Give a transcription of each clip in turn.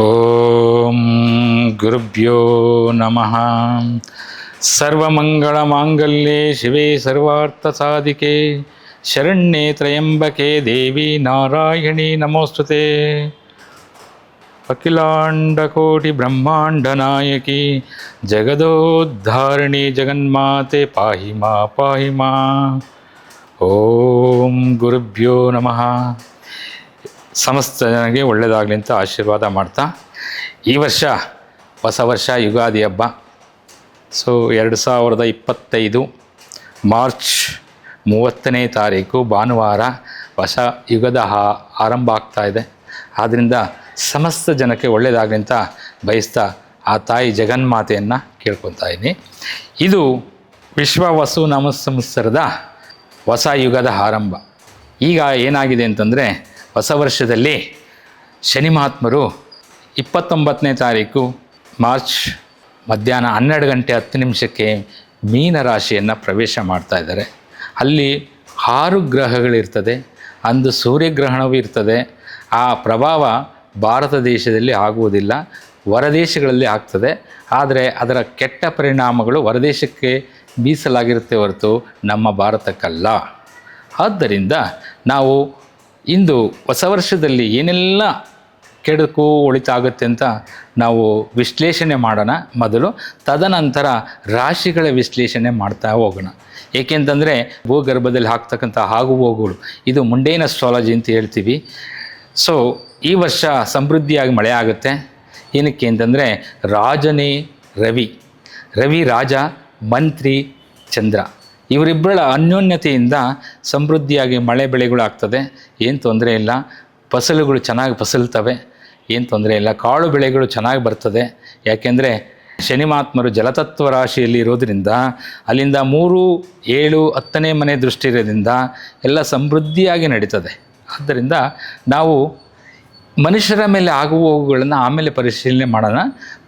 ఓం గురుభ్యో నమ. సర్వమంగళమాంగళ్యే శివే సర్వార్థసాధికే. శరణ్యే త్రయంబకే దేవి నారాయణి నమోస్తుతే. అఖిలాండకోటి బ్రహ్మాండ నాయకి. జగదోద్ధారిణి జగన్మాతే పాహి మా పాహి మా. ఓం గురుభ్యో నమ. ಸಮಸ್ತ ಜನಗೆ ಒಳ್ಳೆಯದಾಗಲಿ ಅಂತ ಆಶೀರ್ವಾದ ಮಾಡ್ತಾ, ಈ ವರ್ಷ ಹೊಸ ವರ್ಷ ಯುಗಾದಿ ಹಬ್ಬ. ಸೊ ಎರಡು ಸಾವಿರದ ಇಪ್ಪತ್ತೈದು ಮಾರ್ಚ್ ಮೂವತ್ತನೇ ತಾರೀಕು ಭಾನುವಾರ ಹೊಸ ಯುಗದ ಆರಂಭ ಆಗ್ತಾ ಇದೆ. ಆದ್ದರಿಂದ ಸಮಸ್ತ ಜನಕ್ಕೆ ಒಳ್ಳೆಯದಾಗಲಿ ಅಂತ ಬಯಸ್ತಾ ಆ ತಾಯಿ ಜಗನ್ಮಾತೆಯನ್ನು ಕೇಳ್ಕೊತಾ ಇದ್ದೀನಿ. ಇದು ವಿಶ್ವ ವಸು ನಾಮ ಸಂಸ್ಥರದ ಹೊಸ ಯುಗದ ಆರಂಭ. ಈಗ ಏನಾಗಿದೆ ಅಂತಂದರೆ ಹೊಸ ವರ್ಷದಲ್ಲಿ ಶನಿ ಮಹಾತ್ಮರು ಇಪ್ಪತ್ತೊಂಬತ್ತನೇ ತಾರೀಕು ಮಾರ್ಚ್ ಮಧ್ಯಾಹ್ನ ಹನ್ನೆರಡು ಗಂಟೆ ಹತ್ತು ನಿಮಿಷಕ್ಕೆ ಮೀನ ರಾಶಿಯನ್ನು ಪ್ರವೇಶ ಮಾಡ್ತಾ ಇದ್ದಾರೆ. ಅಲ್ಲಿ ಆರು ಗ್ರಹಗಳಿರ್ತದೆ, ಅಂದು ಸೂರ್ಯಗ್ರಹಣವೂ ಇರ್ತದೆ. ಆ ಪ್ರಭಾವ ಭಾರತ ದೇಶದಲ್ಲಿ ಆಗುವುದಿಲ್ಲ, ಹೊರದೇಶಗಳಲ್ಲಿ ಆಗ್ತದೆ. ಆದರೆ ಅದರ ಕೆಟ್ಟ ಪರಿಣಾಮಗಳು ಹೊರದೇಶಕ್ಕೆ ಮೀಸಲಾಗಿರುತ್ತೆ ಹೊರತು ನಮ್ಮ ಭಾರತಕ್ಕಲ್ಲ. ಆದ್ದರಿಂದ ನಾವು ಇಂದು ಹೊಸ ವರ್ಷದಲ್ಲಿ ಏನೆಲ್ಲ ಕೆಡಕು ಒಳಿತಾಗುತ್ತೆ ಅಂತ ನಾವು ವಿಶ್ಲೇಷಣೆ ಮಾಡೋಣ ಮೊದಲು. ತದನಂತರ ರಾಶಿಗಳ ವಿಶ್ಲೇಷಣೆ ಮಾಡ್ತಾ ಹೋಗೋಣ. ಏಕೆಂತಂದರೆ ಭೂಗರ್ಭದಲ್ಲಿ ಹಾಕ್ತಕ್ಕಂಥ ಹಾಗು ಹೋಗುಗಳು ಇದು ಮುಂಡೇನ ಅಸ್ಟ್ರಾಲಜಿ ಅಂತ ಹೇಳ್ತೀವಿ. ಸೊ ಈ ವರ್ಷ ಸಮೃದ್ಧಿಯಾಗಿ ಮಳೆ ಆಗುತ್ತೆ. ಏನಕ್ಕೆ ಅಂತಂದರೆ ರಾಜನೇ ರವಿ. ರವಿ ರಾಜ, ಮಂತ್ರಿ ಚಂದ್ರ. ಇವರಿಬ್ಬರ ಅನ್ಯೋನ್ಯತೆಯಿಂದ ಸಮೃದ್ಧಿಯಾಗಿ ಮಳೆ ಬೆಳೆಗಳು ಆಗ್ತದೆ ಏನು ತೊಂದರೆ ಇಲ್ಲ. ಫಸಲುಗಳು ಚೆನ್ನಾಗಿ ಫಸಲ್ತವೆ. ಏನು ತೊಂದರೆ ಇಲ್ಲ. ಕಾಳು ಬೆಳೆಗಳು ಚೆನ್ನಾಗಿ ಬರ್ತದೆ. ಯಾಕೆಂದರೆ ಶನಿಮಾತ್ಮರು ಜಲತತ್ವ ರಾಶಿಯಲ್ಲಿ ಇರೋದರಿಂದ ಅಲ್ಲಿಂದ ಮೂರು, ಏಳು, ಹತ್ತನೇ ಮನೆ ದೃಷ್ಟಿ ಇರೋದ್ರಿಂದ ಎಲ್ಲ ಸಮೃದ್ಧಿಯಾಗಿ ನಡೀತದೆ. ಆದ್ದರಿಂದ ನಾವು ಮನುಷ್ಯರ ಮೇಲೆ ಆಗುವ ಹೋಗುಗಳನ್ನು ಆಮೇಲೆ ಪರಿಶೀಲನೆ ಮಾಡೋಣ.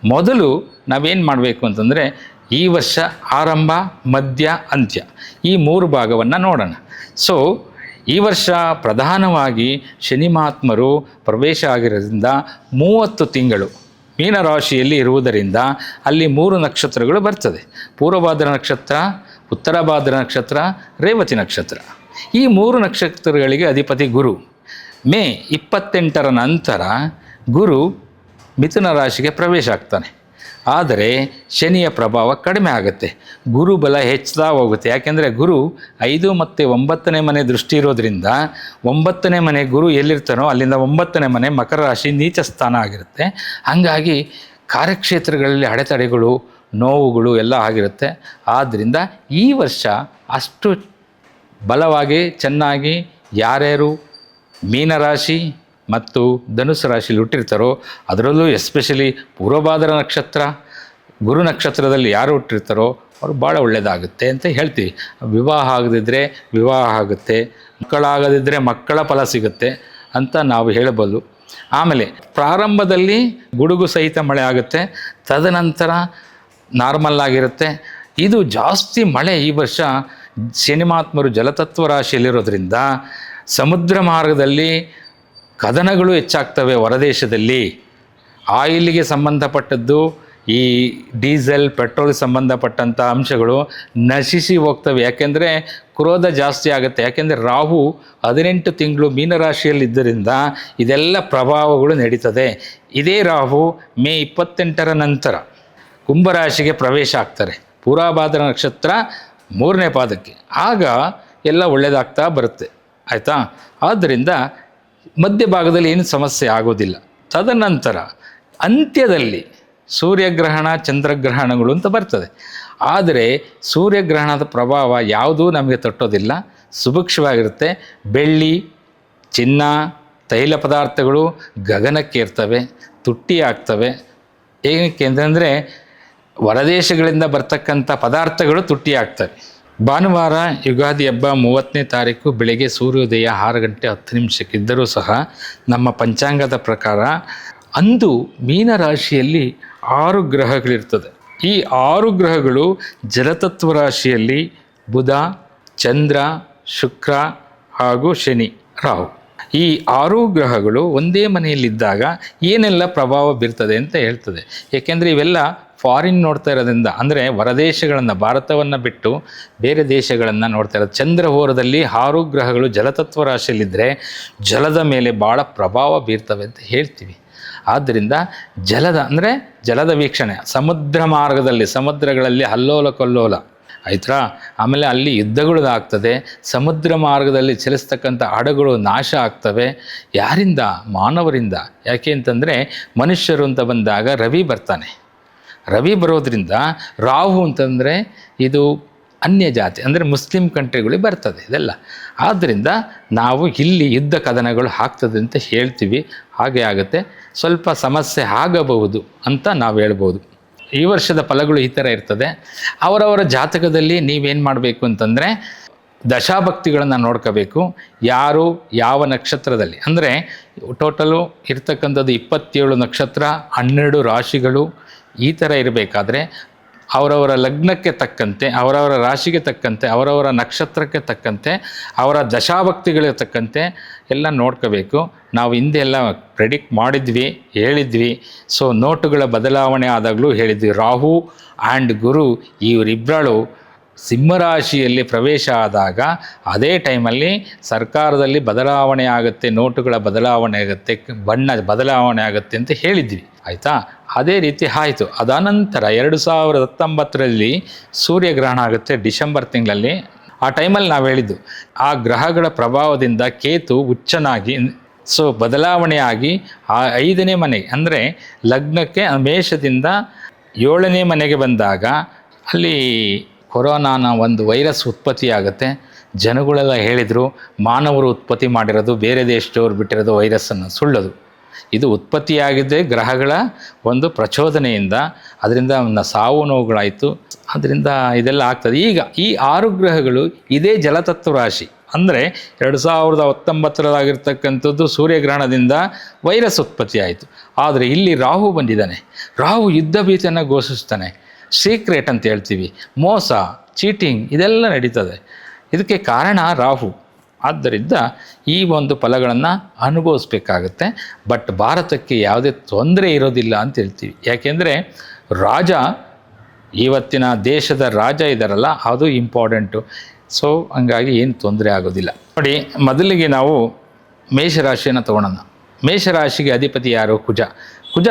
ಮೊದಲು ನಾವೇನು ಮಾಡಬೇಕು ಅಂತಂದರೆ ಈ ವರ್ಷ ಆರಂಭ, ಮಧ್ಯ, ಅಂತ್ಯ. ಈ ಮೂರು ಭಾಗವನ್ನು ನೋಡೋಣ. ಸೊ ಈ ವರ್ಷ ಪ್ರಧಾನವಾಗಿ ಶನಿ ಮಹಾತ್ಮರು ಪ್ರವೇಶ ಆಗಿರೋದ್ರಿಂದ ಮೂವತ್ತು ತಿಂಗಳು ಮೀನರಾಶಿಯಲ್ಲಿ ಇರುವುದರಿಂದ ಅಲ್ಲಿ ಮೂರು ನಕ್ಷತ್ರಗಳು ಬರ್ತದೆ. ಪೂರ್ವಭಾದ್ರ ನಕ್ಷತ್ರ ಉತ್ತರ ಭಾದ್ರ ನಕ್ಷತ್ರ, ರೇವತಿ ನಕ್ಷತ್ರ. ಈ ಮೂರು ನಕ್ಷತ್ರಗಳಿಗೆ ಅಧಿಪತಿ ಗುರು. ಮೇ ಇಪ್ಪತ್ತೆಂಟರ ನಂತರ ಗುರು ಮಿಥುನ ರಾಶಿಗೆ ಪ್ರವೇಶ ಆಗ್ತಾನೆ. ಆದರೆ ಶನಿಯ ಪ್ರಭಾವ ಕಡಿಮೆ ಆಗುತ್ತೆ. ಗುರು ಬಲ ಹೆಚ್ಚುತ್ತಾ ಹೋಗುತ್ತೆ ಯಾಕೆಂದರೆ ಗುರು ಐದು ಮತ್ತು ಒಂಬತ್ತನೇ ಮನೆ ದೃಷ್ಟಿ ಇರೋದ್ರಿಂದ ಒಂಬತ್ತನೇ ಮನೆ ಗುರು ಎಲ್ಲಿರ್ತಾನೋ ಅಲ್ಲಿಂದ ಒಂಬತ್ತನೇ ಮನೆ ಮಕರ ರಾಶಿ ನೀಚ ಸ್ಥಾನ ಆಗಿರುತ್ತೆ. ಹಾಗಾಗಿ ಕಾರ್ಯಕ್ಷೇತ್ರಗಳಲ್ಲಿ ಅಡೆತಡೆಗಳು, ನೋವುಗಳು ಎಲ್ಲ ಆಗಿರುತ್ತೆ. ಆದ್ದರಿಂದ ಈ ವರ್ಷ ಅಷ್ಟು ಬಲವಾಗಿ, ಚೆನ್ನಾಗಿ ಯಾರ್ಯಾರು ಮೀನರಾಶಿ ಮತ್ತು ಧನುಸು ರಾಶಿಯಲ್ಲಿ ಹುಟ್ಟಿರ್ತಾರೋ, ಅದರಲ್ಲೂ ಎಸ್ಪೆಷಲಿ ಪೂರ್ವಭಾದ್ರ ನಕ್ಷತ್ರ, ಗುರು ನಕ್ಷತ್ರದಲ್ಲಿ ಯಾರು ಹುಟ್ಟಿರ್ತಾರೋ, ಅವ್ರು ಭಾಳ ಒಳ್ಳೆಯದಾಗುತ್ತೆ ಅಂತ ಹೇಳ್ತೀವಿ. ವಿವಾಹ ಆಗದಿದ್ದರೆ ವಿವಾಹ ಆಗುತ್ತೆ ಮಕ್ಕಳಾಗದಿದ್ದರೆ ಮಕ್ಕಳ ಫಲ ಸಿಗುತ್ತೆ ಅಂತ ನಾವು ಹೇಳಬಲ್ಲು ಆಮೇಲೆ ಪ್ರಾರಂಭದಲ್ಲಿ ಗುಡುಗು ಸಹಿತ ಮಳೆ ಆಗುತ್ತೆ, ತದನಂತರ ನಾರ್ಮಲ್ ಆಗಿರುತ್ತೆ. ಇದು ಜಾಸ್ತಿ ಮಳೆ ಈ ವರ್ಷ ಶನಿಮಾತ್ಮರು ಜಲತತ್ವ ರಾಶಿಯಲ್ಲಿರೋದ್ರಿಂದ ಸಮುದ್ರ ಮಾರ್ಗದಲ್ಲಿ ಕದನಗಳು ಹೆಚ್ಚಾಗ್ತವೆ ಹೊರದೇಶದಲ್ಲಿ. ಆಯಿಲಿಗೆ ಸಂಬಂಧಪಟ್ಟದ್ದು ಈ ಡೀಸೆಲ್ ಪೆಟ್ರೋಲ್ ಸಂಬಂಧಪಟ್ಟಂಥ ಅಂಶಗಳು ನಶಿಸಿ ಹೋಗ್ತವೆ. ಯಾಕೆಂದರೆ ಕ್ರೋಧ ಜಾಸ್ತಿ ಆಗುತ್ತೆ. ಯಾಕೆಂದರೆ ರಾಹು ಹದಿನೆಂಟು ತಿಂಗಳು ಮೀನರಾಶಿಯಲ್ಲಿದ್ದರಿಂದ ಇದೆಲ್ಲ ಪ್ರಭಾವಗಳು ನಡೀತದೆ. ಇದೇ ರಾಹು ಮೇ ಇಪ್ಪತ್ತೆಂಟರ ನಂತರ ಕುಂಭರಾಶಿಗೆ ಪ್ರವೇಶ ಆಗ್ತಾರೆ. ಪೂರಾಭಾದ್ರ ನಕ್ಷತ್ರ ಮೂರನೇ ಪಾದಕ್ಕೆ. ಆಗ ಎಲ್ಲ ಒಳ್ಳೆಯದಾಗ್ತಾ ಬರುತ್ತೆ. ಆಯಿತಾ? ಆದ್ದರಿಂದ ಮಧ್ಯಭಾಗದಲ್ಲಿ ಏನು ಸಮಸ್ಯೆ ಆಗೋದಿಲ್ಲ. ತದನಂತರ ಅಂತ್ಯದಲ್ಲಿ ಸೂರ್ಯಗ್ರಹಣ, ಚಂದ್ರಗ್ರಹಣಗಳು ಅಂತ ಬರ್ತದೆ. ಆದರೆ ಸೂರ್ಯಗ್ರಹಣದ ಪ್ರಭಾವ ಯಾವುದೂ ನಮಗೆ ತಟ್ಟೋದಿಲ್ಲ. ಸುಭಿಕ್ಷವಾಗಿರುತ್ತೆ. ಬೆಳ್ಳಿ, ಚಿನ್ನ, ತೈಲ ಪದಾರ್ಥಗಳು ಗಗನಕ್ಕೆ ಇರ್ತವೆ, ತುಟ್ಟಿ ಆಗ್ತವೆ. ಏನಕ್ಕೆ ಅಂತಂದರೆ ಹೊರದೇಶಗಳಿಂದ ಬರ್ತಕ್ಕಂಥ ಪದಾರ್ಥಗಳು ತುಟ್ಟಿ ಆಗ್ತವೆ. ಭಾನುವಾರ ಯುಗಾದಿ ಹಬ್ಬ ಮೂವತ್ತನೇ ತಾರೀಕು ಬೆಳಗ್ಗೆ ಸೂರ್ಯೋದಯ ಆರು ಗಂಟೆ ಹತ್ತು ನಿಮಿಷಕ್ಕಿದ್ದರೂ ಸಹ ನಮ್ಮ ಪಂಚಾಂಗದ ಪ್ರಕಾರ ಅಂದು ಮೀನರಾಶಿಯಲ್ಲಿ ಆರು ಗ್ರಹಗಳಿರ್ತದೆ. ಈ ಆರು ಗ್ರಹಗಳು ಜಲತತ್ವ ರಾಶಿಯಲ್ಲಿ ಬುಧ, ಚಂದ್ರ, ಶುಕ್ರ ಹಾಗೂ ಶನಿ, ರಾಹು. ಈ ಆರು ಗ್ರಹಗಳು ಒಂದೇ ಮನೆಯಲ್ಲಿದ್ದಾಗ ಏನೆಲ್ಲ ಪ್ರಭಾವ ಬೀರ್ತದೆ ಅಂತ ಹೇಳ್ತದೆ. ಏಕೆಂದರೆ ಇವೆಲ್ಲ ಫಾರಿನ್ ನೋಡ್ತಾ ಇರೋದ್ರಿಂದ, ಅಂದರೆ ಹೊರದೇಶಗಳನ್ನು, ಭಾರತವನ್ನು ಬಿಟ್ಟು ಬೇರೆ ದೇಶಗಳನ್ನು ನೋಡ್ತಾ ಇರೋದು. ಚಂದ್ರಹೋರದಲ್ಲಿ ಆರು ಗ್ರಹಗಳು ಜಲತತ್ವ ರಾಶಿಯಲ್ಲಿದ್ದರೆ ಜಲದ ಮೇಲೆ ಭಾಳ ಪ್ರಭಾವ ಬೀರ್ತವೆ ಅಂತ ಹೇಳ್ತೀವಿ. ಆದ್ದರಿಂದ ಜಲದ, ಅಂದರೆ ಜಲದ ವೀಕ್ಷಣೆ, ಸಮುದ್ರ ಮಾರ್ಗದಲ್ಲಿ, ಸಮುದ್ರಗಳಲ್ಲಿ ಅಲ್ಲೋಲ ಕಲ್ಲೋಲ. ಆಯ್ತಾ ಆಮೇಲೆ ಅಲ್ಲಿ ಯುದ್ಧಗಳು ಆಗ್ತದೆ, ಸಮುದ್ರ ಮಾರ್ಗದಲ್ಲಿ ಚಲಿಸ್ತಕ್ಕಂಥ ಹಡಗುಗಳು ನಾಶ ಆಗ್ತವೆ. ಯಾರಿಂದ? ಮಾನವರಿಂದ. ಯಾಕೆ ಅಂತಂದರೆ ಮನುಷ್ಯರು ಅಂತ ಬಂದಾಗ ರವಿ ಬರ್ತಾನೆ. ರವಿ ಬರೋದ್ರಿಂದ ರಾಹು ಅಂತಂದರೆ ಇದು ಅನ್ಯ ಜಾತಿ, ಅಂದರೆ ಮುಸ್ಲಿಂ ಕಂಟ್ರಿಗಳಿಗೆ ಬರ್ತದೆ ಇದೆಲ್ಲ. ಆದ್ದರಿಂದ ನಾವು ಇಲ್ಲಿ ಯುದ್ಧ ಕದನಗಳು ಆಗ್ತದೆ ಅಂತ ಹೇಳ್ತೀವಿ, ಹಾಗೆ ಆಗುತ್ತೆ. ಸ್ವಲ್ಪ ಸಮಸ್ಯೆ ಆಗಬಹುದು ಅಂತ ನಾವು ಹೇಳ್ಬೋದು. ಈ ವರ್ಷದ ಫಲಗಳು ಈ ಥರ ಇರ್ತದೆ. ಅವರವರ ಜಾತಕದಲ್ಲಿ ನೀವೇನು ಮಾಡಬೇಕು ಅಂತಂದರೆ ದಶಾಭಕ್ತಿಗಳನ್ನು ನೋಡ್ಕೋಬೇಕು. ಯಾರು, ಯಾವ ನಕ್ಷತ್ರದಲ್ಲಿ? ಅಂದರೆ ಟೋಟಲು ಇರ್ತಕ್ಕಂಥದ್ದು ಇಪ್ಪತ್ತೇಳು ನಕ್ಷತ್ರ, ಹನ್ನೆರಡು ರಾಶಿಗಳು ಈ ಥರ ಇರಬೇಕಾದ್ರೆ ಅವರವರ ಲಗ್ನಕ್ಕೆ ತಕ್ಕಂತೆ, ಅವರವರ ರಾಶಿಗೆ ತಕ್ಕಂತೆ, ಅವರವರ ನಕ್ಷತ್ರಕ್ಕೆ ತಕ್ಕಂತೆ, ಅವರ ದಶಾಭಕ್ತಿಗಳಿಗೆ ತಕ್ಕಂತೆ ಎಲ್ಲ ನೋಡ್ಕೋಬೇಕು. ನಾವು ಹಿಂದೆ ಎಲ್ಲ ಪ್ರೆಡಿಕ್ಟ್ ಮಾಡಿದ್ವಿ, ಹೇಳಿದ್ವಿ. ಸೊ ನೋಟುಗಳ ಬದಲಾವಣೆ ಆದಾಗಲೂ ಹೇಳಿದ್ವಿ. ರಾಹು ಆ್ಯಂಡ್ ಗುರು ಇವರಿಬ್ಬರಳು ಸಿಂಹರಾಶಿಯಲ್ಲಿ ಪ್ರವೇಶ ಆದಾಗ ಅದೇ ಟೈಮಲ್ಲಿ ಸರ್ಕಾರದಲ್ಲಿ ಬದಲಾವಣೆ ಆಗುತ್ತೆ, ನೋಟುಗಳ ಬದಲಾವಣೆ ಆಗುತ್ತೆ, ಬಣ್ಣ ಬದಲಾವಣೆ ಆಗುತ್ತೆ ಅಂತ ಹೇಳಿದ್ವಿ. ಆಯಿತಾ? ಅದೇ ರೀತಿ ಆಯಿತು. ಅದಾನಂತರ ಎರಡು ಸಾವಿರದ ಹತ್ತೊಂಬತ್ತರಲ್ಲಿ ಸೂರ್ಯಗ್ರಹಣ ಆಗುತ್ತೆ ಡಿಸೆಂಬರ್ ತಿಂಗಳಲ್ಲಿ. ಆ ಟೈಮಲ್ಲಿ ನಾವು ಹೇಳಿದ್ದು, ಆ ಗ್ರಹಗಳ ಪ್ರಭಾವದಿಂದ ಕೇತು ಹುಚ್ಚನಾಗಿ, ಸೊ ಬದಲಾವಣೆಯಾಗಿ ಆ ಐದನೇ ಮನೆ, ಅಂದರೆ ಲಗ್ನಕ್ಕೆ ಮೇಷದಿಂದ ಏಳನೇ ಮನೆಗೆ ಬಂದಾಗ ಅಲ್ಲಿ ಕೊರೋನಾನ ಒಂದು ವೈರಸ್ ಉತ್ಪತ್ತಿಯಾಗುತ್ತೆ ಜನಗಳೆಲ್ಲ ಹೇಳಿದರು, ಮಾನವರು ಉತ್ಪತ್ತಿ ಮಾಡಿರೋದು, ಬೇರೆ ದೇಶದವ್ರು ಬಿಟ್ಟಿರೋದು ವೈರಸ್ಸನ್ನು ಸುಳ್ಳದು. ಇದು ಉತ್ಪತ್ತಿಯಾಗಿದ್ದೇ ಗ್ರಹಗಳ ಒಂದು ಪ್ರಚೋದನೆಯಿಂದ. ಅದರಿಂದ ಸಾವು ನೋವುಗಳಾಯಿತು. ಅದರಿಂದ ಇದೆಲ್ಲ ಆಗ್ತದೆ. ಈಗ ಈ ಆರು ಗ್ರಹಗಳು ಇದೇ ಜಲತತ್ವ ರಾಶಿ. ಅಂದರೆ ಎರಡು ಸಾವಿರದ ಹತ್ತೊಂಬತ್ತರದಾಗಿರ್ತಕ್ಕಂಥದ್ದು ಸೂರ್ಯಗ್ರಹಣದಿಂದ ವೈರಸ್ ಉತ್ಪತ್ತಿ ಆಯಿತು ಆದರೆ ಇಲ್ಲಿ ರಾಹು ಬಂದಿದ್ದಾನೆ. ರಾಹು ಯುದ್ಧ ಭೀತಿಯನ್ನು ಘೋಷಿಸ್ತಾನೆ. ಸೀಕ್ರೆಟ್ ಅಂತ ಹೇಳ್ತೀವಿ. ಮೋಸ, ಚೀಟಿಂಗ್ ಇದೆಲ್ಲ ನಡೀತದೆ. ಇದಕ್ಕೆ ಕಾರಣ ರಾಹು. ಆದ್ದರಿಂದ ಈ ಒಂದು ಫಲಗಳನ್ನು ಅನುಭವಿಸ್ಬೇಕಾಗತ್ತೆ. ಬಟ್ ಭಾರತಕ್ಕೆ ಯಾವುದೇ ತೊಂದರೆ ಇರೋದಿಲ್ಲ ಅಂತ ಹೇಳ್ತೀವಿ. ಯಾಕೆಂದರೆ ರಾಜ, ಇವತ್ತಿನ ದೇಶದ ರಾಜ ಇದ್ದಾರಲ್ಲ ಅದು ಇಂಪಾರ್ಟೆಂಟು ಸೊ ಹಂಗಾಗಿ ಏನು ತೊಂದರೆ ಆಗೋದಿಲ್ಲ. ನೋಡಿ, ಮೊದಲಿಗೆ ನಾವು ಮೇಷರಾಶಿಯನ್ನು ತಗೊಳ್ಳೋಣ ಮೇಷರಾಶಿಗೆ ಅಧಿಪತಿ ಯಾರು? ಕುಜ. ಕುಜ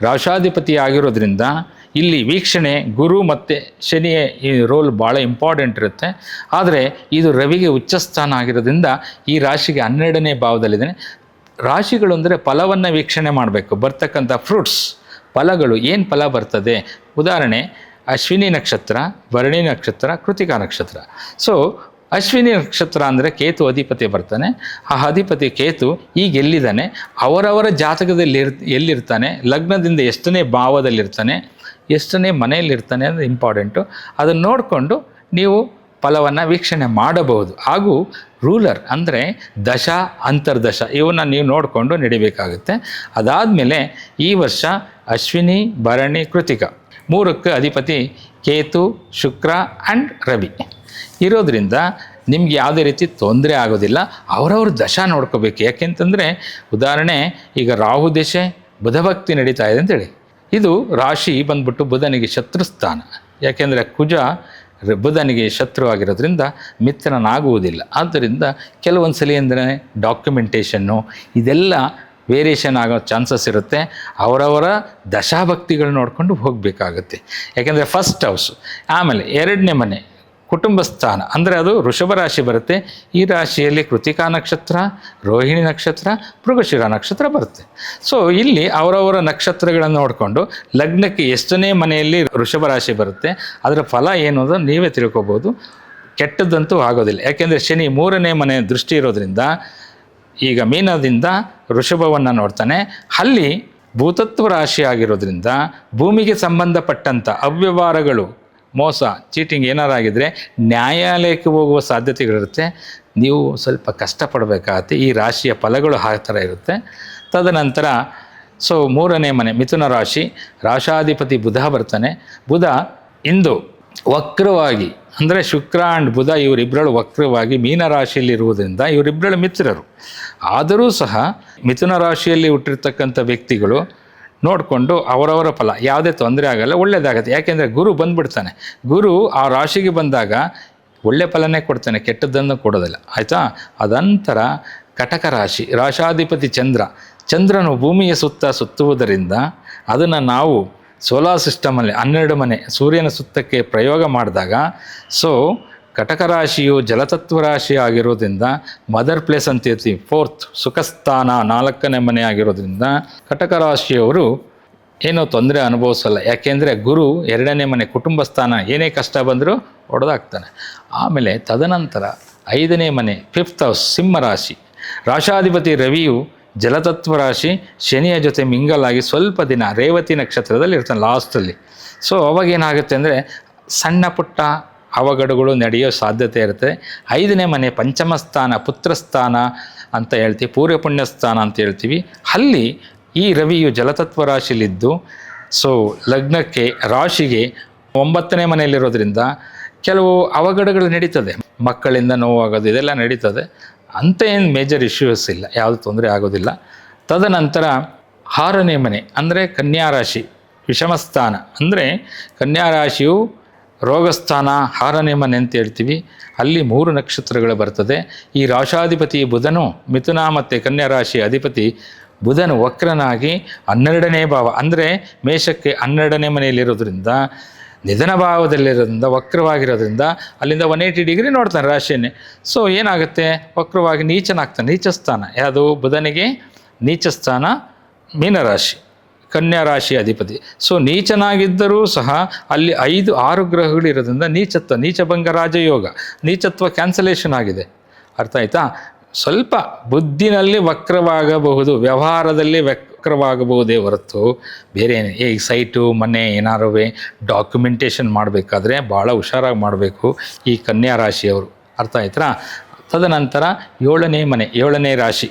ರಾಶಾಧಿಪತಿ ಆಗಿರೋದ್ರಿಂದ ಇಲ್ಲಿ ವೀಕ್ಷಣೆ ಗುರು ಮತ್ತು ಶನಿಯ ಈ ರೋಲ್ ಭಾಳ ಇಂಪಾರ್ಟೆಂಟ್ ಇರುತ್ತೆ. ಆದರೆ ಇದು ರವಿಗೆ ಉಚ್ಚಸ್ಥಾನ ಆಗಿರೋದ್ರಿಂದ ಈ ರಾಶಿಗೆ ಹನ್ನೆರಡನೇ ಭಾವದಲ್ಲಿದ್ದಾನೆ. ರಾಶಿಗಳು ಅಂದರೆ ಫಲವನ್ನು ವೀಕ್ಷಣೆ ಮಾಡಬೇಕು. ಬರ್ತಕ್ಕಂಥ ಫ್ರೂಟ್ಸ್ ಫಲಗಳು, ಏನು ಫಲ ಬರ್ತದೆ? ಉದಾಹರಣೆ, ಅಶ್ವಿನಿ ನಕ್ಷತ್ರ, ಭರಣಿ ನಕ್ಷತ್ರ, ಕೃತಿಕಾ ನಕ್ಷತ್ರ. ಸೊ ಅಶ್ವಿನಿ ನಕ್ಷತ್ರ ಅಂದರೆ ಕೇತು ಅಧಿಪತಿ ಬರ್ತಾನೆ. ಆ ಅಧಿಪತಿ ಕೇತು ಈಗ ಎಲ್ಲಿದ್ದಾನೆ? ಅವರವರ ಜಾತಕದಲ್ಲಿ ಎಲ್ಲಿರ್ತಾನೆ? ಲಗ್ನದಿಂದ ಎಷ್ಟನೇ ಭಾವದಲ್ಲಿರ್ತಾನೆ? ಎಷ್ಟನೇ ಮನೆಯಲ್ಲಿರ್ತಾನೆ ಅಂದರೆ ಇಂಪಾರ್ಟೆಂಟು ಅದನ್ನು ನೋಡಿಕೊಂಡು ನೀವು ಫಲವನ್ನು ವೀಕ್ಷಣೆ ಮಾಡಬಹುದು. ಹಾಗೂ ರೂಲರ್ ಅಂದರೆ ದಶ, ಅಂತರ್ದಶ ಇವನ್ನ ನೀವು ನೋಡಿಕೊಂಡು ನಡಿಬೇಕಾಗುತ್ತೆ. ಅದಾದಮೇಲೆ ಈ ವರ್ಷ ಅಶ್ವಿನಿ, ಭರಣಿ, ಕೃತಿಕ ಮೂರಕ್ಕೆ ಅಧಿಪತಿ ಕೇತು, ಶುಕ್ರ ಆ್ಯಂಡ್ ರವಿ. ಇರೋದರಿಂದ ನಿಮ್ಗೆ ಯಾವುದೇ ರೀತಿ ತೊಂದರೆ ಆಗೋದಿಲ್ಲ. ಅವರವ್ರ ದಶ ನೋಡ್ಕೋಬೇಕು. ಯಾಕೆಂತಂದರೆ ಉದಾಹರಣೆ, ಈಗ ರಾಹು ದಶೆ ಬುಧಭಕ್ತಿ ನಡೀತಾ ಇದೆ ಅಂತೇಳಿ. ಇದು ರಾಶಿ ಬಂದ್ಬಿಟ್ಟು ಬುಧನಿಗೆ ಶತ್ರುಸ್ಥಾನ. ಯಾಕೆಂದರೆ ಕುಜ ಬುಧನಿಗೆ ಶತ್ರು ಆಗಿರೋದ್ರಿಂದ ಮಿತ್ರನಾಗುವುದಿಲ್ಲ ಆದ್ದರಿಂದ ಕೆಲವೊಂದು ಸಲ ಅಂದರೆ ಡಾಕ್ಯುಮೆಂಟೇಷನ್ನು ಇದೆಲ್ಲ ವೇರಿಯೇಷನ್ ಆಗೋ ಚಾನ್ಸಸ್ ಇರುತ್ತೆ. ಅವರವರ ದಶಾಭಕ್ತಿಗಳು ನೋಡಿಕೊಂಡು ಹೋಗಬೇಕಾಗುತ್ತೆ. ಯಾಕೆಂದರೆ ಫಸ್ಟ್ ಹೌಸ್ ಆಮೇಲೆ ಎರಡನೇ ಮನೆ. ಕುಟುಂಬ ಸ್ಥಾನ ಅಂದರೆ ಅದು ಋಷಭ ರಾಶಿ ಬರುತ್ತೆ. ಈ ರಾಶಿಯಲ್ಲಿ ಕೃತಿಕಾ ನಕ್ಷತ್ರ, ರೋಹಿಣಿ ನಕ್ಷತ್ರ, ಮೃಗಶಿರ ನಕ್ಷತ್ರ ಬರುತ್ತೆ. ಸೊ ಇಲ್ಲಿ ಅವರವರ ನಕ್ಷತ್ರಗಳನ್ನು ನೋಡಿಕೊಂಡು ಲಗ್ನಕ್ಕೆ ಎಷ್ಟನೇ ಮನೆಯಲ್ಲಿ ಋಷಭ ರಾಶಿ ಬರುತ್ತೆ, ಅದರ ಫಲ ಏನು ಅಂತ ನೀವೇ ತಿಳ್ಕೊಬೋದು. ಕೆಟ್ಟದ್ದಂತೂ ಆಗೋದಿಲ್ಲ. ಯಾಕೆಂದರೆ ಶನಿ ಮೂರನೇ ಮನೆ ದೃಷ್ಟಿ ಇರೋದ್ರಿಂದ ಈಗ ಮೀನದಿಂದ ಋಷಭವನ್ನು ನೋಡ್ತಾನೆ. ಅಲ್ಲಿ ಭೂತತ್ವ ರಾಶಿ ಆಗಿರೋದ್ರಿಂದ ಭೂಮಿಗೆ ಸಂಬಂಧಪಟ್ಟಂಥ ಅವ್ಯವಹಾರಗಳು ಮೋಸ, ಚೀಟಿಂಗ್ ಏನಾರಾಗಿದ್ದರೆ ನ್ಯಾಯಾಲಯಕ್ಕೆ ಹೋಗುವ ಸಾಧ್ಯತೆಗಳಿರುತ್ತೆ. ನೀವು ಸ್ವಲ್ಪ ಕಷ್ಟಪಡಬೇಕಾಗತ್ತೆ, ಈ ರಾಶಿಯ ಫಲಗಳು ಆ ಥರ ಇರುತ್ತೆ. ತದನಂತರ, ಸೊ ಮೂರನೇ ಮನೆ, ಮಿಥುನ ರಾಶಿ, ರಾಶಾಧಿಪತಿ ಬುಧ ಬರ್ತಾನೆ. ಬುಧ ಇಂದು ವಕ್ರವಾಗಿ, ಅಂದರೆ ಶುಕ್ರ ಆ್ಯಂಡ್ ಬುಧ ಇವರಿಬ್ಬರಳು ವಕ್ರವಾಗಿ ಮೀನ ರಾಶಿಯಲ್ಲಿರುವುದರಿಂದ ಇವರಿಬ್ಬರಳು ಮಿತ್ರರು. ಆದರೂ ಸಹ ಮಿಥುನ ರಾಶಿಯಲ್ಲಿ ಹುಟ್ಟಿರ್ತಕ್ಕಂಥ ವ್ಯಕ್ತಿಗಳು ನೋಡಿಕೊಂಡು ಅವರವರ ಫಲ. ಯಾವುದೇ ತೊಂದರೆ ಆಗಲ್ಲ ಒಳ್ಳೆಯದಾಗುತ್ತೆ ಯಾಕೆಂದರೆ ಗುರು ಬಂದುಬಿಡ್ತಾನೆ. ಗುರು ಆ ರಾಶಿಗೆ ಬಂದಾಗ ಒಳ್ಳೆ ಫಲನೇ ಕೊಡ್ತಾನೆ, ಕೆಟ್ಟದ್ದನ್ನು ಕೊಡೋದಿಲ್ಲ. ಆಯಿತಾ? ಅದಂತರ ಕಟಕ ರಾಶಿ, ರಾಶಾಧಿಪತಿ ಚಂದ್ರ. ಚಂದ್ರನು ಭೂಮಿಯ ಸುತ್ತ ಸುತ್ತುವುದರಿಂದ ಅದನ್ನು ನಾವು ಸೋಲಾರ್ ಸಿಸ್ಟಮಲ್ಲಿ ಹನ್ನೆರಡು ಮನೆ, ಸೂರ್ಯನ ಸುತ್ತಕ್ಕೆ ಪ್ರಯೋಗ ಮಾಡಿದಾಗ ಸೊ ಕಟಕ ರಾಶಿಯು ಜಲತತ್ವ ರಾಶಿ ಆಗಿರೋದ್ರಿಂದ ಮದರ್ ಪ್ಲೇಸ್ ಅಂತ ಫೋರ್ತ್ ಸುಖಸ್ಥಾನ ನಾಲ್ಕನೇ ಮನೆ ಆಗಿರೋದ್ರಿಂದ ಕಟಕ ರಾಶಿಯವರು ಏನೋ ತೊಂದರೆ ಅನುಭವಿಸಲ್ಲ. ಯಾಕೆಂದರೆ ಗುರು ಎರಡನೇ ಮನೆ ಕುಟುಂಬ ಸ್ಥಾನ ಏನೇ ಕಷ್ಟ ಬಂದರೂ ಹೊಡೆದಾಗ್ತಾನೆ ಆಮೇಲೆ ತದನಂತರ ಐದನೇ ಮನೆ ಫಿಫ್ತ್ ಹೌಸ್ ಸಿಂಹ ರಾಶಿ. ರಾಶಾಧಿಪತಿ ರವಿಯು ಜಲತತ್ವ ರಾಶಿ, ಶನಿಯ ಜೊತೆ ಮಿಂಗಲಾಗಿ ಸ್ವಲ್ಪ ದಿನ ರೇವತಿ ನಕ್ಷತ್ರದಲ್ಲಿ ಇರ್ತಾನೆ ಲಾಸ್ಟಲ್ಲಿ. ಸೊ ಅವಾಗ ಏನಾಗುತ್ತೆ ಅಂದರೆ ಸಣ್ಣ ಪುಟ್ಟ ಅವಘಡಗಳು ನಡೆಯೋ ಸಾಧ್ಯತೆ ಇರುತ್ತೆ. ಐದನೇ ಮನೆ ಪಂಚಮಸ್ಥಾನ, ಪುತ್ರಸ್ಥಾನ ಅಂತ ಹೇಳ್ತೀವಿ, ಪೂರ್ವ ಪುಣ್ಯಸ್ಥಾನ ಅಂತ ಹೇಳ್ತೀವಿ. ಅಲ್ಲಿ ಈ ರವಿಯು ಜಲತತ್ವ ರಾಶಿಯಲ್ಲಿದ್ದು ಸೊ ಲಗ್ನಕ್ಕೆ, ರಾಶಿಗೆ ಒಂಬತ್ತನೇ ಮನೆಯಲ್ಲಿರೋದ್ರಿಂದ ಕೆಲವು ಅವಘಡಗಳು ನಡೀತದೆ. ಮಕ್ಕಳಿಂದ ನೋವಾಗೋದು ಇದೆಲ್ಲ ನಡೀತದೆ. ಅಂತ ಏನು ಮೇಜರ್ ಇಶ್ಯೂಸ್ ಇಲ್ಲ, ಯಾವುದು ತೊಂದರೆ ಆಗೋದಿಲ್ಲ. ತದನಂತರ ಆರನೇ ಮನೆ ಅಂದರೆ ಕನ್ಯಾ ರಾಶಿ ವಿಷಮ ಸ್ಥಾನ ಅಂದರೆ ಕನ್ಯಾ ರಾಶಿಯು ರೋಗಸ್ಥಾನ ಹಾರ ಮನೆ ಅಂತ ಹೇಳ್ತೀವಿ. ಅಲ್ಲಿ ಮೂರು ನಕ್ಷತ್ರಗಳು ಬರ್ತದೆ. ಈ ರಾಶಾಧಿಪತಿ ಬುಧನು, ಮಿಥುನ ಮತ್ತು ಕನ್ಯಾ ರಾಶಿ ಅಧಿಪತಿ ಬುಧನು ವಕ್ರನಾಗಿ ಹನ್ನೆರಡನೇ ಭಾವ. ಅಂದರೆ ಮೇಷಕ್ಕೆ ಹನ್ನೆರಡನೇ ಮನೆಯಲ್ಲಿರೋದ್ರಿಂದ, ನಿಧನ ಭಾವದಲ್ಲಿರೋದ್ರಿಂದ, ವಕ್ರವಾಗಿರೋದ್ರಿಂದ ಅಲ್ಲಿಂದ ಒನ್ ಏಯ್ಟಿ ಡಿಗ್ರಿ ನೋಡ್ತಾನೆ ರಾಶಿಯನ್ನೇ. ಸೊ ಏನಾಗುತ್ತೆ? ವಕ್ರವಾಗಿ ನೀಚನಾಗ್ತಾನೆ. ನೀಚ ಸ್ಥಾನ ಯಾವುದು? ಬುಧನಿಗೆ ನೀಚ ಸ್ಥಾನ ಮೀನರಾಶಿ. ಕನ್ಯಾ ರಾಶಿ ಅಧಿಪತಿ. ಸೊ ನೀಚನಾಗಿದ್ದರೂ ಸಹ ಅಲ್ಲಿ ಐದು ಆರು ಗ್ರಹಗಳು ಇರೋದ್ರಿಂದ ನೀಚತ್ವ, ನೀಚಭಂಗ ರಾಜಯೋಗ, ನೀಚತ್ವ ಕ್ಯಾನ್ಸಲೇಷನ್ ಆಗಿದೆ. ಅರ್ಥ ಆಯ್ತಾ? ಸ್ವಲ್ಪ ಬುದ್ಧಿನಲ್ಲಿ ವಕ್ರವಾಗಬಹುದು, ವ್ಯವಹಾರದಲ್ಲಿ ವಕ್ರವಾಗಬಹುದೇ ಹೊರತು ಬೇರೆ ಈ ಸೈಟು, ಮನೆ ಏನಾರು ಡಾಕ್ಯುಮೆಂಟೇಷನ್ ಮಾಡಬೇಕಾದ್ರೆ ಭಾಳ ಹುಷಾರಾಗಿ ಮಾಡಬೇಕು ಈ ಕನ್ಯಾ ರಾಶಿಯವರು. ಅರ್ಥ ಆಯ್ತಾ? ತದನಂತರ ಏಳನೇ ಮನೆ, ಏಳನೇ ರಾಶಿ.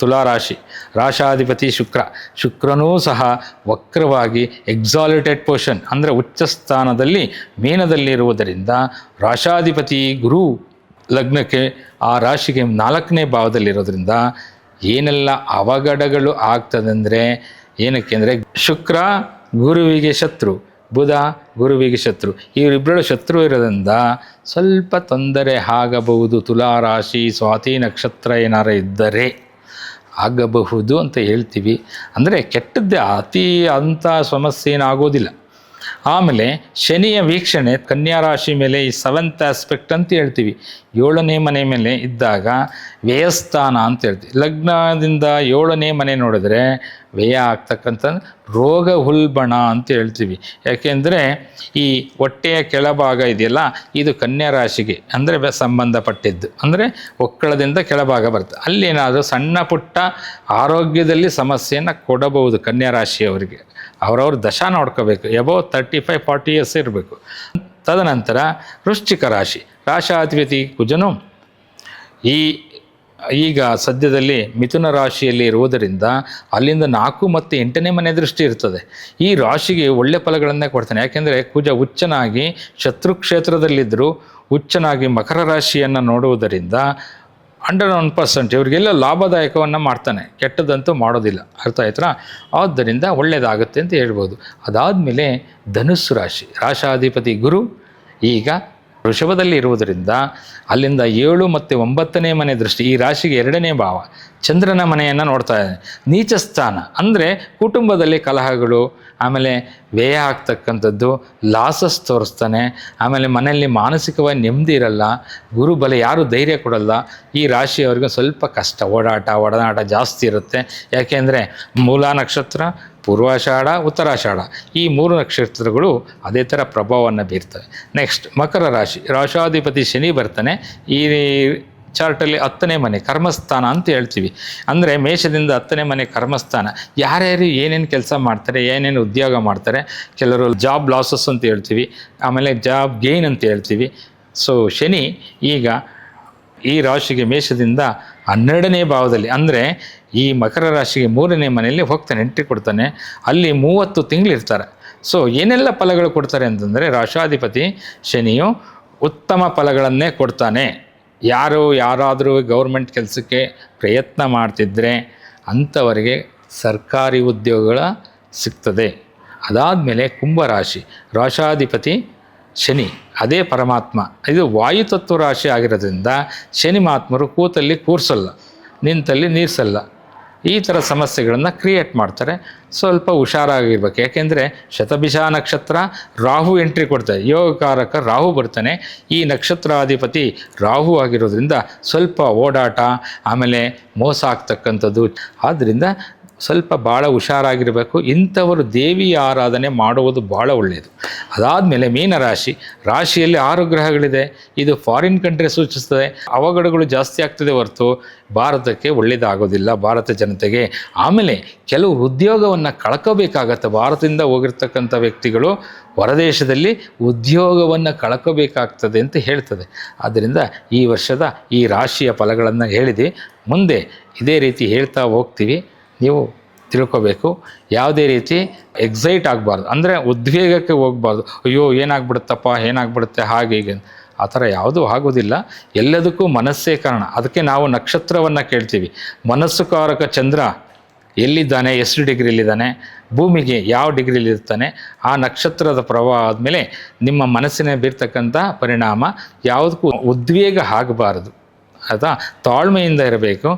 ತುಲಾರಾಶಿ. ರಾಶಾಧಿಪತಿ ಶುಕ್ರ. ಶುಕ್ರನೂ ಸಹ ವಕ್ರವಾಗಿ ಎಕ್ಸಾಲಿಟೆಡ್ ಪೋರ್ಷನ್ ಅಂದರೆ ಉಚ್ಚ ಸ್ಥಾನದಲ್ಲಿ ಮೀನದಲ್ಲಿರುವುದರಿಂದ ರಾಶಾಧಿಪತಿ ಗುರು ಲಗ್ನಕ್ಕೆ ಆ ರಾಶಿಗೆ ನಾಲ್ಕನೇ ಭಾವದಲ್ಲಿರೋದ್ರಿಂದ ಏನೆಲ್ಲ ಅವಘಡಗಳು ಆಗ್ತದಂದರೆ ಏನಕ್ಕೆ ಅಂದರೆ ಶುಕ್ರ ಗುರುವಿಗೆ ಶತ್ರು, ಬುಧ ಗುರುವಿಗೆ ಶತ್ರು. ಇವರಿಬ್ಬರು ಶತ್ರು ಇರೋದ್ರಿಂದ ಸ್ವಲ್ಪ ತೊಂದರೆ ಆಗಬಹುದು. ತುಲಾರಾಶಿ, ಸ್ವಾತಿ ನಕ್ಷತ್ರ ಏನಾರ ಇದ್ದರೆ. ಆಗಬಹುದು ಅಂತ ಹೇಳ್ತೀವಿ. ಅಂದರೆ ಕೆಟ್ಟದ್ದೇ ಅತಿ ಅಂಥ ಸಮಸ್ಯೆ ಏನಾಗೋದಿಲ್ಲ. ಆಮೇಲೆ ಶನಿಯ ವೀಕ್ಷಣೆ ಕನ್ಯಾ ರಾಶಿ ಮೇಲೆ ಈ ಸೆವೆಂತ್ ಆಸ್ಪೆಕ್ಟ್ ಅಂತ ಹೇಳ್ತೀವಿ. ಏಳನೇ ಮನೆ ಮೇಲೆ ಇದ್ದಾಗ ವ್ಯಯಸ್ಥಾನ ಅಂತ ಹೇಳ್ತೀವಿ. ಲಗ್ನದಿಂದ ಏಳನೇ ಮನೆ ನೋಡಿದ್ರೆ ವ್ಯಯ ಆಗ್ತಕ್ಕಂಥ ರೋಗ ಹುಲ್ಬಣ ಅಂತ ಹೇಳ್ತೀವಿ. ಯಾಕೆಂದರೆ ಈ ಹೊಟ್ಟೆಯ ಕೆಳಭಾಗ ಇದೆಯಲ್ಲ, ಇದು ಕನ್ಯಾ ರಾಶಿಗೆ ಅಂದರೆ ಸಂಬಂಧಪಟ್ಟಿದ್ದು. ಅಂದರೆ ಒಕ್ಕಳದಿಂದ ಕೆಳಭಾಗ ಬರುತ್ತೆ. ಅಲ್ಲೇನಾದರೂ ಸಣ್ಣ ಪುಟ್ಟ ಆರೋಗ್ಯದಲ್ಲಿ ಸಮಸ್ಯೆಯನ್ನು ಕೊಡಬಹುದು ಕನ್ಯಾ ರಾಶಿಯವರಿಗೆ. ಅವರವ್ರ ದಶ ನೋಡ್ಕೋಬೇಕು above thirty five forty years ಇರಬೇಕು. ತದನಂತರ ವೃಶ್ಚಿಕ ರಾಶಿ, ರಾಶಾಧಿಪತಿ ಕುಜನು ಈ, ಈಗ ಸದ್ಯದಲ್ಲಿ ಮಿಥುನ ರಾಶಿಯಲ್ಲಿ ಇರುವುದರಿಂದ ಅಲ್ಲಿಂದ ನಾಲ್ಕು ಮತ್ತು ಎಂಟನೇ ಮನೆ ದೃಷ್ಟಿ ಇರ್ತದೆ. ಈ ರಾಶಿಗೆ ಒಳ್ಳೆ ಫಲಗಳನ್ನೇ ಕೊಡ್ತಾನೆ. ಯಾಕೆಂದರೆ ಕುಜ ಹುಚ್ಚನಾಗಿ ಶತ್ರು ಕ್ಷೇತ್ರದಲ್ಲಿದ್ದರೂ ಹುಚ್ಚನಾಗಿ ಮಕರ ರಾಶಿಯನ್ನು ನೋಡುವುದರಿಂದ ಹಂಡ್ರೆಡ್ ಒನ್ ಪರ್ಸೆಂಟ್ ಇವರಿಗೆಲ್ಲ ಲಾಭದಾಯಕವನ್ನು ಮಾಡ್ತಾನೆ. ಕೆಟ್ಟದಂತೂ ಮಾಡೋದಿಲ್ಲ. ಅರ್ಥ ಆಯ್ತಾ? ಆದ್ದರಿಂದ ಒಳ್ಳೆಯದಾಗುತ್ತೆ ಅಂತ ಹೇಳ್ಬೋದು. ಅದಾದಮೇಲೆ ಧನುಸ್ಸು ರಾಶಿ. ರಾಶಾಧಿಪತಿ ಗುರು, ಈಗ ವೃಷಭದಲ್ಲಿ ಇರುವುದರಿಂದ ಅಲ್ಲಿಂದ ಏಳು ಮತ್ತು ಒಂಬತ್ತನೇ ಮನೆ ದೃಷ್ಟಿ, ಈ ರಾಶಿಗೆ ಎರಡನೇ ಭಾವ. ಚಂದ್ರನ ಮನೆಯನ್ನು ನೋಡ್ತಾ ಇದ್ದಾನೆ. ನೀಚ ಸ್ಥಾನ, ಅಂದರೆ ಕುಟುಂಬದಲ್ಲಿ ಕಲಹಗಳು, ಆಮೇಲೆ ವ್ಯಯ ಆಗ್ತಕ್ಕಂಥದ್ದು, ಲಾಸಸ್ ತೋರಿಸ್ತಾನೆ. ಆಮೇಲೆ ಮನೆಯಲ್ಲಿ ಮಾನಸಿಕವಾಗಿ ನೆಮ್ಮದಿ ಇರಲ್ಲ ಗುರುಬಲ ಯಾರು ಧೈರ್ಯ ಕೊಡಲ್ಲ, ಈ ರಾಶಿಯವ್ರಿಗೆ ಸ್ವಲ್ಪ ಕಷ್ಟ, ಓಡಾಟ, ಒಡನಾಟ ಜಾಸ್ತಿ ಇರುತ್ತೆ. ಯಾಕೆಂದರೆ ಮೂಲ ನಕ್ಷತ್ರ ಪೂರ್ವಾಷಾಢ, ಉತ್ತರಾಷಾಢ ಈ ಮೂರು ನಕ್ಷತ್ರಗಳು ಅದೇ ಥರ ಪ್ರಭಾವವನ್ನು ಬೀರ್ತವೆ. ನೆಕ್ಸ್ಟ್ ಮಕರ ರಾಶಿ. ರಾಶಾಧಿಪತಿ ಶನಿ ಬರ್ತಾನೆ. ಈ ಚಾರ್ಟಲ್ಲಿ ಹತ್ತನೇ ಮನೆ, ಕರ್ಮಸ್ಥಾನ ಅಂತ ಹೇಳ್ತೀವಿ. ಅಂದರೆ ಮೇಷದಿಂದ ಹತ್ತನೇ ಮನೆ, ಕರ್ಮಸ್ಥಾನ. ಯಾರ್ಯಾರು ಏನೇನು ಕೆಲಸ ಮಾಡ್ತಾರೆ, ಏನೇನು ಉದ್ಯೋಗ ಮಾಡ್ತಾರೆ, ಕೆಲವರು ಜಾಬ್ ಲಾಸಸ್ ಅಂತ ಹೇಳ್ತೀವಿ, ಆಮೇಲೆ ಜಾಬ್ ಗೇನ್ ಅಂತ ಹೇಳ್ತೀವಿ. ಸೊ ಶನಿ ಈಗ ಈ ರಾಶಿಗೆ ಮೇಷದಿಂದ ಹನ್ನೆರಡನೇ ಭಾವದಲ್ಲಿ. ಅಂದರೆ ಈ ಮಕರ ರಾಶಿಗೆ ಮೂರನೇ ಮನೆಯಲ್ಲಿ ಹೋಗ್ತಾನೆ ಎಂಟ್ರಿ ಕೊಡ್ತಾನೆ. ಅಲ್ಲಿ ಮೂವತ್ತು ತಿಂಗಳಿರ್ತಾರೆ. ಸೊ ಏನೆಲ್ಲ ಫಲಗಳು ಕೊಡ್ತಾರೆ ಅಂತಂದರೆ ರಾಶಾಧಿಪತಿ ಶನಿಯು ಉತ್ತಮ ಫಲಗಳನ್ನೇ ಕೊಡ್ತಾನೆ. ಯಾರು ಯಾರಾದರೂ ಗೌರ್ಮೆಂಟ್ ಕೆಲಸಕ್ಕೆ ಪ್ರಯತ್ನ ಮಾಡ್ತಿದ್ದರೆ ಅಂಥವರಿಗೆ ಸರ್ಕಾರಿ ಉದ್ಯೋಗಗಳ ಸಿಗ್ತದೆ. ಅದಾದಮೇಲೆ ಕುಂಭರಾಶಿ ರಾಶಾಧಿಪತಿ ಶನಿ, ಅದೇ ಪರಮಾತ್ಮ. ಇದು ವಾಯುತತ್ವ ರಾಶಿ ಆಗಿರೋದ್ರಿಂದ ಶನಿ ಮಹಾತ್ಮರು ಕೂತಲ್ಲಿ ಕೂರಿಸಲ್ಲ, ನಿಂತಲ್ಲಿ ನೀರಿಸಲ್ಲ. ಈ ಥರ ಸಮಸ್ಯೆಗಳನ್ನು ಕ್ರಿಯೇಟ್ ಮಾಡ್ತಾರೆ. ಸ್ವಲ್ಪ ಹುಷಾರಾಗಿರ್ಬೇಕು. ಯಾಕೆಂದರೆ ಶತಬಿಷಾ ನಕ್ಷತ್ರ ರಾಹು ಎಂಟ್ರಿ ಕೊಡ್ತಾರೆ ಯೋಗಕಾರಕ ರಾಹು ಬರ್ತಾನೆ. ಈ ನಕ್ಷತ್ರಾಧಿಪತಿ ರಾಹು ಆಗಿರೋದ್ರಿಂದ ಸ್ವಲ್ಪ ಓಡಾಟ, ಆಮೇಲೆ ಮೋಸ ಆಗ್ತಕ್ಕಂಥದ್ದು. ಆದ್ದರಿಂದ ಸ್ವಲ್ಪ ಭಾಳ ಹುಷಾರಾಗಿರಬೇಕು. ಇಂಥವರು ದೇವಿ ಆರಾಧನೆ ಮಾಡುವುದು ಭಾಳ ಒಳ್ಳೆಯದು. ಅದಾದಮೇಲೆ ಮೀನರಾಶಿ ರಾಶಿಯಲ್ಲಿ ಆರು ಗ್ರಹಗಳಿದೆ. ಇದು ಫಾರಿನ್ ಕಂಟ್ರಿ ಸೂಚಿಸ್ತದೆ. ಅವಘಡಗಳು ಜಾಸ್ತಿ ಆಗ್ತದೆ ಹೊರತು ಭಾರತಕ್ಕೆ ಒಳ್ಳೆಯದಾಗೋದಿಲ್ಲ ಭಾರತ ಜನತೆಗೆ. ಆಮೇಲೆ ಕೆಲವು ಉದ್ಯೋಗವನ್ನು ಕಳ್ಕೋಬೇಕಾಗತ್ತೆ. ಭಾರತದಿಂದ ಹೋಗಿರ್ತಕ್ಕಂಥ ವ್ಯಕ್ತಿಗಳು ಹೊರದೇಶದಲ್ಲಿ ಉದ್ಯೋಗವನ್ನು ಕಳ್ಕೋಬೇಕಾಗ್ತದೆ ಅಂತ ಹೇಳ್ತದೆ. ಆದ್ದರಿಂದ ಈ ವರ್ಷದ ಈ ರಾಶಿಯ ಫಲಗಳನ್ನು ಹೇಳಿದೆ. ಮುಂದೆ ಇದೇ ರೀತಿ ಹೇಳ್ತಾ ಹೋಗ್ತೀವಿ. ನೀವು ತಿಳ್ಕೊಬೇಕು. ಯಾವುದೇ ರೀತಿ ಎಕ್ಸೈಟ್ ಆಗಬಾರ್ದು. ಅಂದರೆ ಉದ್ವೇಗಕ್ಕೆ ಹೋಗ್ಬಾರ್ದು. ಅಯ್ಯೋ, ಏನಾಗ್ಬಿಡುತ್ತಪ್ಪ, ಏನಾಗ್ಬಿಡುತ್ತೆ, ಹಾಗೆ ಹೀಗೆ. ಆ ಥರ ಯಾವುದೂ ಆಗೋದಿಲ್ಲ. ಎಲ್ಲದಕ್ಕೂ ಮನಸ್ಸೇ ಕಾರಣ. ಅದಕ್ಕೆ ನಾವು ನಕ್ಷತ್ರವನ್ನು ಕೇಳ್ತೀವಿ. ಮನಸ್ಸು ಕಾರಕ ಚಂದ್ರ ಎಲ್ಲಿದ್ದಾನೆ, ಎಷ್ಟು ಡಿಗ್ರಿಲಿದ್ದಾನೆ ಭೂಮಿಗೆ ಯಾವ ಡಿಗ್ರಿಲಿ ಇರ್ತಾನೆ ಆ ನಕ್ಷತ್ರದ ಪ್ರಭಾವ ಆದಮೇಲೆ ನಿಮ್ಮ ಮನಸ್ಸಿನ ಬೀರ್ತಕ್ಕಂಥ ಪರಿಣಾಮ ಯಾವುದಕ್ಕೂ ಉದ್ವೇಗ ಆಗಬಾರದು. ಆಯಿತಾ ತಾಳ್ಮೆಯಿಂದ ಇರಬೇಕು.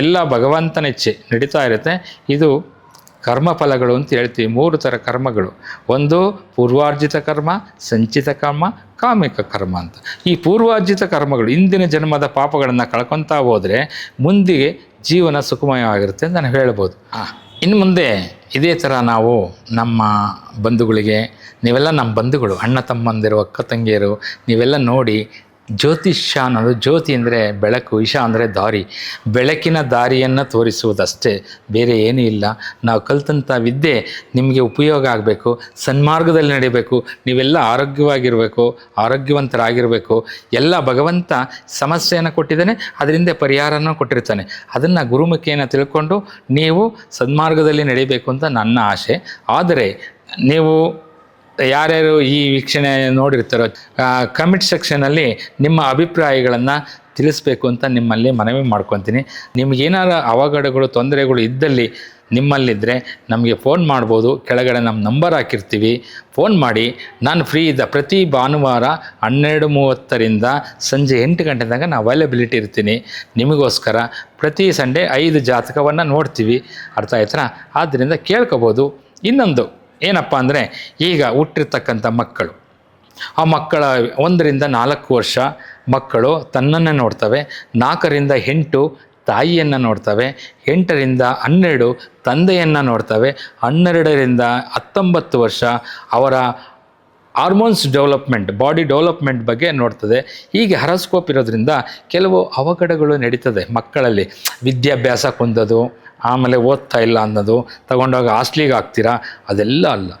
ಎಲ್ಲ ಭಗವಂತನ ಇಚ್ಛೆ ನಡೀತಾ ಇರುತ್ತೆ. ಇದು ಕರ್ಮಫಲಗಳು ಅಂತ ಹೇಳ್ತೀವಿ. ಮೂರು ಥರ ಕರ್ಮಗಳು. ಒಂದು ಪೂರ್ವಾರ್ಜಿತ ಕರ್ಮ ಸಂಚಿತ ಕರ್ಮ ಕಾಮಿಕ ಕರ್ಮ ಅಂತ. ಈ ಪೂರ್ವಾರ್ಜಿತ ಕರ್ಮಗಳು ಇಂದಿನ ಜನ್ಮದ ಪಾಪಗಳನ್ನು ಕಳ್ಕೊತಾ ಹೋದರೆ ಮುಂದಿಗೆ ಜೀವನ ಸುಖಮಯವಾಗಿರುತ್ತೆ ಅಂತ ನಾನು ಹೇಳ್ಬೋದು. ಇನ್ನು ಮುಂದೆ ಇದೇ ಥರ ನಾವು ನಮ್ಮ ಬಂಧುಗಳಿಗೆ ನೀವೆಲ್ಲ ನಮ್ಮ ಬಂಧುಗಳು ಅಣ್ಣ ತಮ್ಮಂದಿರು ಅಕ್ಕ ತಂಗಿಯರು ನೀವೆಲ್ಲ ನೋಡಿ ಜ್ಯೋತಿಷ್ಯ ಅನ್ನೋದು, ಜ್ಯೋತಿ ಅಂದರೆ ಬೆಳಕು ಇಶ ಅಂದರೆ ದಾರಿ. ಬೆಳಕಿನ ದಾರಿಯನ್ನು ತೋರಿಸುವುದಷ್ಟೇ, ಬೇರೆ ಏನೂ ಇಲ್ಲ. ನಾವು ಕಲ್ತಂಥ ವಿದ್ಯೆ ನಿಮಗೆ ಉಪಯೋಗ ಆಗಬೇಕು, ಸನ್ಮಾರ್ಗದಲ್ಲಿ ನಡಿಬೇಕು, ನೀವೆಲ್ಲ ಆರೋಗ್ಯವಾಗಿರಬೇಕು, ಆರೋಗ್ಯವಂತರಾಗಿರಬೇಕು. ಎಲ್ಲ ಭಗವಂತ ಸಮಸ್ಯೆಯನ್ನು ಕೊಟ್ಟಿದ್ದಾನೆ, ಅದರಿಂದ ಪರಿಹಾರನೂ ಕೊಟ್ಟಿರ್ತಾನೆ. ಅದನ್ನು ಗುರುಮುಖಿಯನ್ನು ತಿಳ್ಕೊಂಡು ನೀವು ಸನ್ಮಾರ್ಗದಲ್ಲಿ ನಡಿಬೇಕು ಅಂತ ನನ್ನ ಆಸೆ. ಆದರೆ, ನೀವು ಯಾರ್ಯಾರು ಈ ವೀಕ್ಷಣೆ ನೋಡಿರ್ತಾರೋ ಕಮೆಂಟ್ ಸೆಕ್ಷನಲ್ಲಿ ನಿಮ್ಮ ಅಭಿಪ್ರಾಯಗಳನ್ನು ತಿಳಿಸ್ಬೇಕು ಅಂತ ನಿಮ್ಮಲ್ಲಿ ಮನವಿ ಮಾಡ್ಕೊತೀನಿ. ನಿಮಗೇನಾರು ಅವಘಡಗಳು, ತೊಂದರೆಗಳು ಇದ್ದಲ್ಲಿ ನಿಮ್ಮಲ್ಲಿದ್ದರೆ ನಮಗೆ ಫೋನ್ ಮಾಡ್ಬೋದು. ಕೆಳಗಡೆ ನಮ್ಮ ನಂಬರ್ ಹಾಕಿರ್ತೀವಿ. ಫೋನ್ ಮಾಡಿ, ನಾನು ಫ್ರೀ ಇದ್ದ ಪ್ರತಿ ಭಾನುವಾರ ಹನ್ನೆರಡು ಮೂವತ್ತರಿಂದ ಸಂಜೆ ಎಂಟು ಗಂಟೆ ತನಕ ನಾನು ಅವೈಲಬಿಲಿಟಿ ಇರ್ತೀನಿ. ನಿಮಗೋಸ್ಕರ ಪ್ರತಿ ಸಂಡೇ ಐದು ಜಾತಕವನ್ನು ನೋಡ್ತೀವಿ. ಅರ್ಥ ಆಯ್ತಾ? ಆದ್ದರಿಂದ ಕೇಳ್ಕೊಬೋದು. ಇನ್ನೊಂದು. ಏನಪ್ಪ ಅಂದರೆ ಈಗ ಹುಟ್ಟಿರ್ತಕ್ಕಂಥ ಮಕ್ಕಳು. ಆ ಮಕ್ಕಳ ಒಂದರಿಂದ ನಾಲ್ಕು ವರ್ಷ ಮಕ್ಕಳು ತನ್ನನ್ನೇ ನೋಡ್ತವೆ ನಾಲ್ಕರಿಂದ ಎಂಟು ತಾಯಿಯನ್ನು ನೋಡ್ತವೆ, ಎಂಟರಿಂದ ಹನ್ನೆರಡು ತಂದೆಯನ್ನು ನೋಡ್ತವೆ, ಹನ್ನೆರಡರಿಂದ ಹತ್ತೊಂಬತ್ತು ವರ್ಷ ಅವರ ಹಾರ್ಮೋನ್ಸ್ ಡೆವಲಪ್ಮೆಂಟ್, ಬಾಡಿ ಡೆವಲಪ್ಮೆಂಟ್ ಬಗ್ಗೆ ನೋಡ್ತದೆ. ಹೀಗೆ ಹರಸ್ಕೋಪ್ ಇರೋದ್ರಿಂದ ಕೆಲವು ಅವಘಡಗಳು ನಡೀತದೆ ಮಕ್ಕಳಲ್ಲಿ. ವಿದ್ಯಾಭ್ಯಾಸ ಕುಂದೋದು ಆಮೇಲೆ ಓದ್ತಾ ಇಲ್ಲ ಅನ್ನೋದು ತಗೊಂಡೋಗಿ ಹಾಸ್ಟ್ಲಿಗೆ ಹಾಕ್ತೀರಾ? ಅದೆಲ್ಲ ಅಲ್ಲ.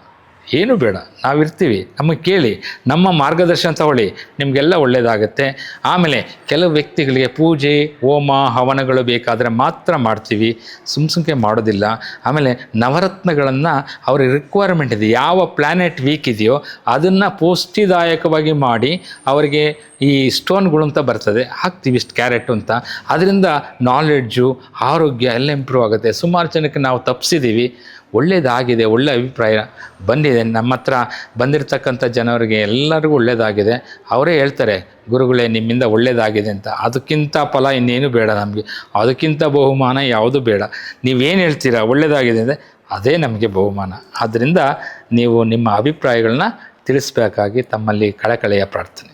ಏನು ಬೇಡ. ನಾವಿರ್ತೀವಿ. ನಮಗೆ ಕೇಳಿ, ನಮ್ಮ ಮಾರ್ಗದರ್ಶನ ತಗೊಳ್ಳಿ. ನಿಮಗೆಲ್ಲ ಒಳ್ಳೆಯದಾಗುತ್ತೆ ಆಮೇಲೆ ಕೆಲವು ವ್ಯಕ್ತಿಗಳಿಗೆ ಪೂಜೆ, ಹೋಮ, ಹವನಗಳು ಬೇಕಾದರೆ ಮಾತ್ರ ಮಾಡ್ತೀವಿ. ಸುಮ್ ಸುಮ್ಕೆ ಮಾಡೋದಿಲ್ಲ. ಆಮೇಲೆ ನವರತ್ನಗಳನ್ನು ಅವ್ರ ರಿಕ್ವೈರ್ಮೆಂಟ್ ಇದೆ. ಯಾವ ಪ್ಲ್ಯಾನೆಟ್ ವೀಕ್ ಇದೆಯೋ ಅದನ್ನು ಪೌಷ್ಟಿದಾಯಕವಾಗಿ ಮಾಡಿ ಅವರಿಗೆ ಈ ಸ್ಟೋನ್ಗಳು ಅಂತ ಬರ್ತದೆ. ಹಾಕ್ತೀವಿ ಇಷ್ಟು ಕ್ಯಾರೆಟ್ ಅಂತ. ಅದರಿಂದ ನಾಲೆಡ್ಜು ಆರೋಗ್ಯ ಎಲ್ಲ ಇಂಪ್ರೂವ್ ಆಗುತ್ತೆ. ಸುಮಾರು ಜನಕ್ಕೆ ನಾವು ತಪ್ಪಿಸಿದ್ದೀವಿ ಒಳ್ಳೆಯದಾಗಿದೆ ಒಳ್ಳೆಯ ಅಭಿಪ್ರಾಯ ಬಂದಿದೆ. ನಮ್ಮ ಹತ್ರ ಬಂದಿರತಕ್ಕಂಥ ಜನರಿಗೆ ಎಲ್ಲರಿಗೂ ಒಳ್ಳೆಯದಾಗಿದೆ ಅವರೇ ಹೇಳ್ತಾರೆ, ಗುರುಗಳೇ, ನಿಮ್ಮಿಂದ ಒಳ್ಳೆಯದಾಗಿದೆ ಅಂತ. ಅದಕ್ಕಿಂತ ಫಲ ಇನ್ನೇನು ಬೇಡ ನಮಗೆ. ಅದಕ್ಕಿಂತ ಬಹುಮಾನ ಯಾವುದು ಬೇಡ. ನೀವೇನು ಹೇಳ್ತೀರಾ ಒಳ್ಳೆಯದಾಗಿದೆ ಅಂದರೆ ಅದೇ ನಮಗೆ ಬಹುಮಾನ. ಆದ್ದರಿಂದ ನೀವು ನಿಮ್ಮ ಅಭಿಪ್ರಾಯಗಳನ್ನ ತಿಳಿಸ್ಬೇಕಾಗಿ ತಮ್ಮಲ್ಲಿ ಕಳಕಳೆಯ ಪ್ರಾರ್ಥನೆ.